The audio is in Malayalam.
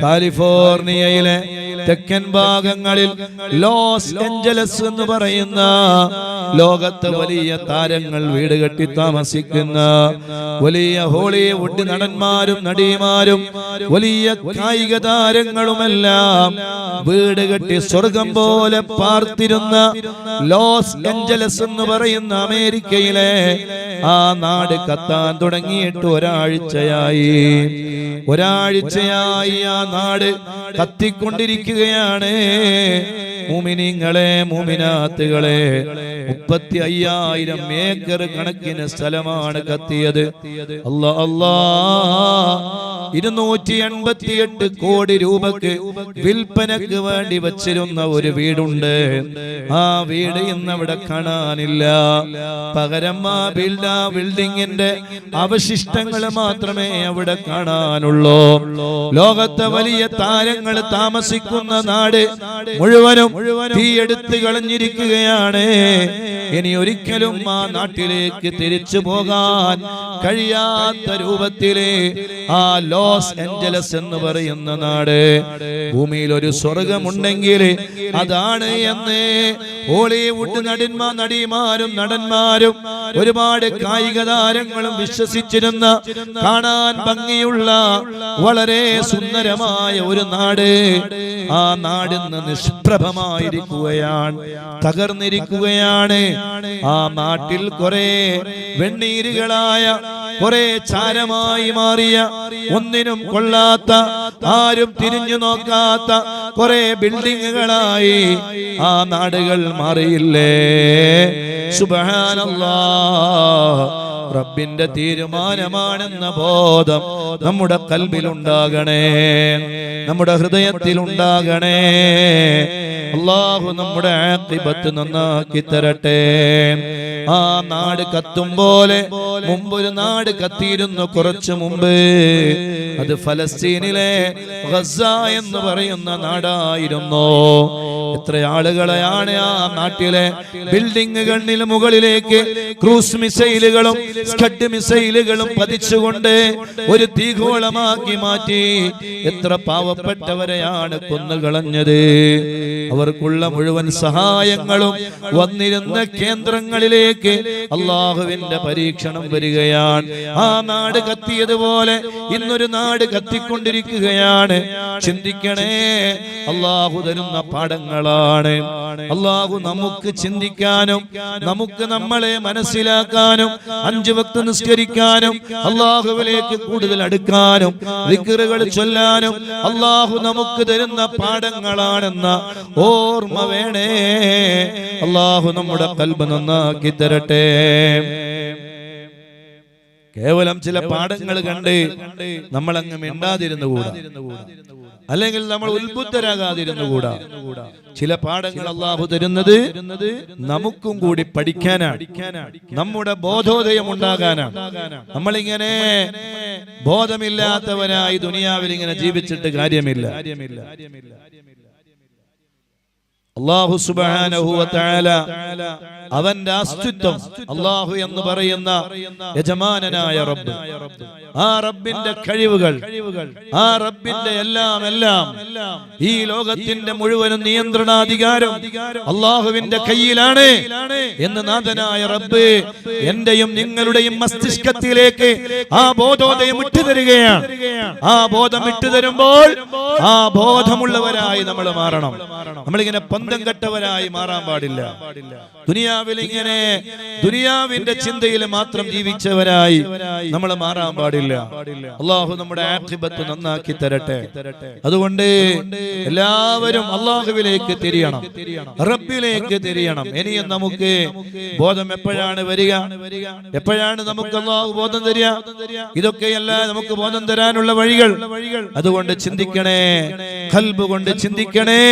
കാലിഫോർണിയയിലെ തെക്കൻ ഭാഗങ്ങളിൽ ലോസ് ഏഞ്ചലസ് എന്ന് പറയുന്ന ലോകത്ത് വലിയ താരങ്ങൾ വീട് കെട്ടി താമസിക്കുന്ന വലിയ ഹോളിവുഡ് നടന്മാരും നടിമാരും വലിയ കായിക താരങ്ങളുമെല്ലാം വീട് കെട്ടി സ്വർഗം പോലെ പാർത്തിരുന്ന ലോസ് ഏഞ്ചലസ് എന്ന് പറയുന്ന അമേരിക്കയിലെ ആ നാട് കത്താൻ തുടങ്ങിയിട്ട് ഒരാഴ്ചയായി. ഒരാഴ്ചയായി ആ നാട് കത്തിക്കൊണ്ടിരിക്കുകയാണ്. മുമിനിങ്ങളെ മുമിനാത്തുകളെ മുപ്പത്തി അയ്യായിരം ഏക്കർ കണക്കിന് സ്ഥലമാണ് കത്തിയത്. അല്ലാ അല്ലാ. ഇരുന്നൂറ്റി എൺപത്തിയെട്ട് കോടി രൂപക്ക് വിൽപ്പനക്ക് വേണ്ടി വച്ചിരുന്ന ഒരു വീടുണ്ട്. ആ വീട് ഇന്ന് അവിടെ കാണാനില്ല. പകരം ആ ബിൽഡ് ആ ബിൽഡിങ്ങിന്റെ അവശിഷ്ടങ്ങൾ മാത്രമേ അവിടെ കാണാനുള്ളൂ. ലോകത്തെ വലിയ താരങ്ങൾ താമസിക്കുന്ന നാട് മുഴുവനും തീയെടുത്ത് കളഞ്ഞിരിക്കുകയാണ്. ഇനി ഒരിക്കലും ആ നാട്ടിലേക്ക് തിരിച്ചു പോകാൻ കഴിയാത്ത രൂപത്തിൽ ആ ലോസ് ഏഞ്ചലസ് എന്ന് പറയുന്ന നാട്. ഭൂമിയിൽ ഒരു സ്വർഗമുണ്ടെങ്കിൽ അതാണ് എന്ന് ഹോളിവുഡ് നടന്മാ നടിമാരും നടന്മാരും ഒരുപാട് കായിക താരങ്ങളും വിശ്വസിച്ചിരുന്ന കാണാൻ ഭംഗിയുള്ള വളരെ സുന്ദരമായ ഒരു നാട്. ആ നാടിന്ന് നിഷ്പ്രഭമായിരിക്കുകയാണ് തകർന്നിരിക്കുകയാണ്. ആ നാട്ടിൽ കുറെ വെണ്ണീരുകളായ കുറെ ചാരമായി മാറിയ ഒന്നിനും കൊള്ളാത്ത ആരും തിരിഞ്ഞു നോക്കാത്ത കുറെ ബിൽഡിങ്ങുകളായി ആ നാടുകൾ മാറിയില്ലേ? സുബഹാനല്ലാ റബ്ബിന്റെ തീരുമാനമാണെന്ന ബോധം നമ്മുടെ കൽബിലുണ്ടാകണേ. നമ്മുടെ ഹൃദയത്തിൽ ഉണ്ടാകണേ അള്ളാഹു നമ്മുടെ ആക്കിബത്ത് നന്നാക്കി തരട്ടെ. ആ നാട് കത്തും പോലെ മുമ്പൊരു നാട് കത്തിയിരുന്നു കുറച്ചു മുമ്പ്. അത് ഫലസ്തീനിലെ ഗസ എന്ന് പറയുന്ന നാടായിരുന്നു. എത്ര ആളുകളെയാണ് ആ നാട്ടിലെ ബിൽഡിങ്ങുകളിൽ മുകളിലേക്ക് ക്രൂസ് മിസൈലുകളും സ്കഡ് മിസൈലുകളും പതിച്ചുകൊണ്ട് ഒരു തീഗോളമാക്കി മാറ്റി. എത്ര പാവപ്പെട്ടവരെയാണ് കൊന്നുകളഞ്ഞത്. അവർക്കുള്ള മുഴുവൻ സഹായങ്ങളും വന്നിരുന്ന കേന്ദ്രങ്ങളിലേക്ക് അള്ളാഹുവിന്റെ പരീക്ഷണം വരികയാണ്. ആ നാട് കത്തിയതുപോലെ ഇന്നൊരു നാട് കത്തിക്കൊണ്ടിരിക്കുകയാണ്. ചിന്തിക്കണേ അള്ളാഹു തരുന്ന പാഠങ്ങളാണ്. അള്ളാഹു നമുക്ക് ചിന്തിക്കാനും നമുക്ക് നമ്മളെ മനസ്സിലാക്കാനും അഞ്ചു വക്ത നിസ്കരിക്കാനും അള്ളാഹുവിലേക്ക് കൂടുതൽ അടുക്കാനും ദിക്റുകൾ ചൊല്ലാനും അള്ളാഹു നമുക്ക് തരുന്ന പാഠങ്ങളാണെന്ന ഓർമ്മ വേണേ. അള്ളാഹു നമ്മുടെ കൽബ് നന്നാക്കി തരട്ടെ. കേവലം ചില പാഠങ്ങൾ കണ്ട് നമ്മൾ അങ്ങ് മിണ്ടാതിരുന്നു കൂടാ അല്ലെങ്കിൽ നമ്മൾ ഉത്ബുദ്ധരാകാതിരുന്നു കൂടാ ചില പാഠങ്ങൾ അള്ളാഹു തരുന്നത് നമുക്കും കൂടി പഠിക്കാനാണ്. നമ്മുടെ ബോധോദയം ഉണ്ടാകാനാണ് നമ്മളിങ്ങനെ ബോധമില്ലാത്തവനായി ദുനിയാവിൽ ഇങ്ങനെ ജീവിച്ചിട്ട് കാര്യമില്ല. അള്ളാഹു തആല അവന്റെ അസ്തിത്വം അള്ളാഹു എന്ന് പറയുന്ന യജമാനനായ റബ്ബ്. ആ റബ്ബിന്റെ കഴിവുകൾ ആ റബ്ബിന്റെ എല്ലാം എല്ലാം ഈ ലോകത്തിന്റെ മുഴുവനും നിയന്ത്രണാധികാരം അള്ളാഹുവിന്റെ കയ്യിലാണ് എന്ന് നാഥനായ റബ്ബ് എന്റെയും നിങ്ങളുടെയും മസ്തിഷ്കത്തിലേക്ക് ആ ബോധോദയം ഇട്ടു തരികയാണ്. ആ ബോധം ഇട്ടു തരുമ്പോൾ ആ ബോധമുള്ളവരായി നമ്മൾ മാറണം. നമ്മളിങ്ങനെ പന്തം കെട്ടവരായി മാറാൻ പാടില്ല. ദുനിയാവിൽ ഇങ്ങനെ ദുനിയാവിന്റെ ചിന്തയിൽ മാത്രം ജീവിച്ചവരായി നമ്മൾ മാറാൻ പാടില്ല. അള്ളാഹു നമ്മുടെ ആക്ഷിബത്ത് നന്നാക്കി തരട്ടെ. അതുകൊണ്ട് എല്ലാവരും അള്ളാഹുവിലേക്ക് തിരിയണം. റബ്ബിലേക്ക് തിരിയണം. ഇനിയും നമുക്ക് ബോധം എപ്പോഴാണ് വരിക? എപ്പോഴാണ് നമുക്ക് അള്ളാഹു ബോധം തരിക? ഇതൊക്കെയല്ല നമുക്ക് ബോധം തരാനുള്ള വഴികൾ. അതുകൊണ്ട് ചിന്തിക്കണേ. കൽബ് കൊണ്ട് ചിന്തിക്കണേ.